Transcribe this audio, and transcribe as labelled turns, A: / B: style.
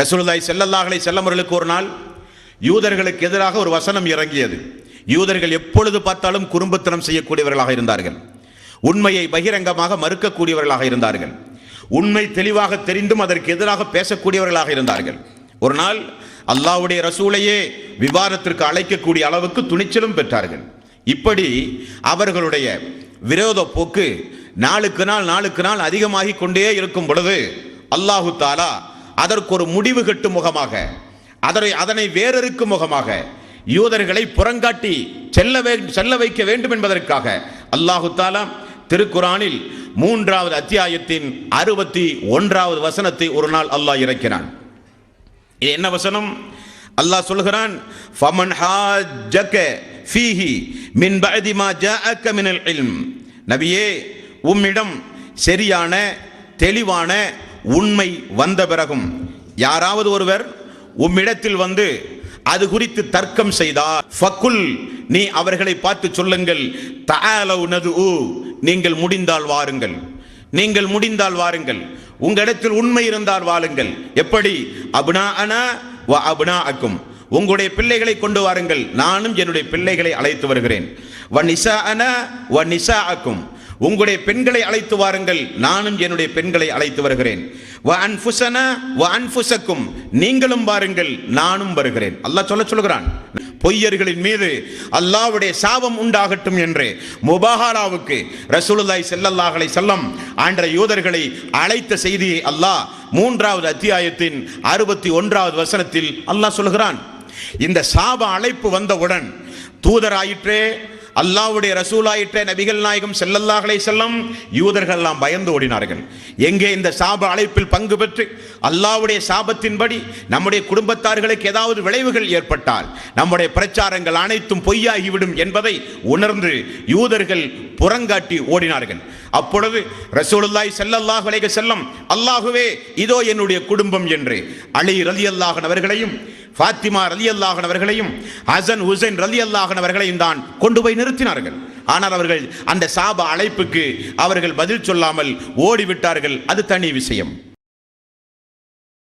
A: ரசூலுல்லாய் செல்லல்லாஹலை செல்லமர்களுக்கு ஒரு நாள் யூதர்களுக்கு எதிராக ஒரு வசனம் இறங்கியது. யூதர்கள் எப்பொழுது பார்த்தாலும் குறும்புத்தனம் செய்யக்கூடியவர்களாக இருந்தார்கள். உண்மையை பகிரங்கமாக மறுக்கக்கூடியவர்களாக இருந்தார்கள். உண்மை தெளிவாக தெரிந்தும் அதற்கு எதிராக பேசக்கூடியவர்களாக இருந்தார்கள். ஒரு நாள் அல்லாவுடைய ரசூலையே விவாதத்திற்கு அழைக்கக்கூடிய அளவுக்கு துணிச்சலும் பெற்றார்கள். இப்படி அவர்களுடைய விரோத போக்கு நாளுக்கு நாள் நாளுக்கு நாள் அதிகமாகிக் கொண்டே இருக்கும் பொழுது அல்லாஹு தாலா அதற்கு ஒரு முடிவு கட்டும் முகமாக அதனை அதனை வேறறுக்கும் முகமாக யூதர்களை புறங்காட்டி செல்ல செல்ல வைக்க வேண்டும் என்பதற்காக அல்லாஹு தாலா திருக்குரானில் மூன்றாவது அத்தியாயத்தின் அறுபத்தி ஒன்றாவது வசனத்தை ஒரு நாள் அல்லாஹ் இறக்கிறான் இது என்ன வசனம்? அல்லாஹ் சொல்கிறான் ஃபமன் ஹாஜக ஃபீஹி மின் பஅதி மா ஜாஅக மினல் இல்ம். நபியே உம்மிடம் சரியான தெளிவான உண்மை வந்த பிறகும் யாராவது ஒருவர் உம்மிடத்தில் வந்து அது குறித்து தர்க்கம் செய்தார். ஃபக்குல் நீ அவர்களை பார்த்து சொல்லுங்கள். தஆலவ் ஊ நீங்கள் முடிந்தால் வாருங்கள். நீங்கள் முடிந்தால் வாருங்கள். உங்களிடத்தில் உண்மை இருந்தால் வாருங்கள் எப்படி? அபுனா அனா வ அபுனா அக்கும் உங்களுடைய பிள்ளைகளை கொண்டு வாருங்கள். நானும் என்னுடைய பிள்ளைகளை அழைத்து வருகிறேன். வ நிசா அன வ நிசா அக்கும் உங்களுடைய பெண்களை அழைத்து வாருங்கள். நானும் என்னுடைய பெண்களை அழைத்து வருகிறேன். வ வ நீங்களும் வாருங்கள் நானும் வருகிறேன். அல்லாஹ் சொல்ல சொல்கிறான் பொய்யர்களின் மீது அல்லாஹ்வுடைய சாபம் உண்டாகட்டும் என்று முபாஹாலாவுக்கு ரசூலுல்லாய் செல்லல்லாஹலை செல்லம் ஆண்ட யூதர்களை அழைத்த செய்தியை அல்லாஹ் மூன்றாவது அத்தியாயத்தின் அறுபத்தி ஒன்றாவது வசனத்தில் அல்லாஹ் சொல்கிறான் இந்த சாப அழைப்பு வந்தவுடன் தூதராயிற்றே அல்லாவுடைய ரசூலாயிற்ற நபிகள் நாயகம் செல்லல்லாஹலை செல்லம் யூதர்கள் எல்லாம் பயந்து ஓடினார்கள். எங்கே இந்த சாப அழைப்பில் பங்கு பெற்று அல்லாவுடைய சாபத்தின்படி நம்முடைய குடும்பத்தார்களுக்கு ஏதாவது விளைவுகள் ஏற்பட்டால் நம்முடைய பிரச்சாரங்கள் அனைத்தும் பொய்யாகிவிடும் என்பதை உணர்ந்து யூதர்கள் புறங்காட்டி ஓடினார்கள். அப்பொழுது ரசூலுல்லாய் ஸல்லல்லாஹு அலைஹி செல்லம் அல்லாஹுவே இதோ என்னுடைய குடும்பம் என்று அலி ரலியல்லாஹு அவர்களையும் ஃபாத்திமா ரலி அல்லாஹன் அவர்களையும் ஹசன் ஹுசைன் ரலி அல்லாஹன் அவர்களையும் தான் கொண்டு போய் நிறுத்தினார்கள். ஆனால் அவர்கள் அந்த சாப அழைப்புக்கு அவர்கள் பதில் சொல்லாமல் ஓடிவிட்டார்கள். அது தனி விஷயம்.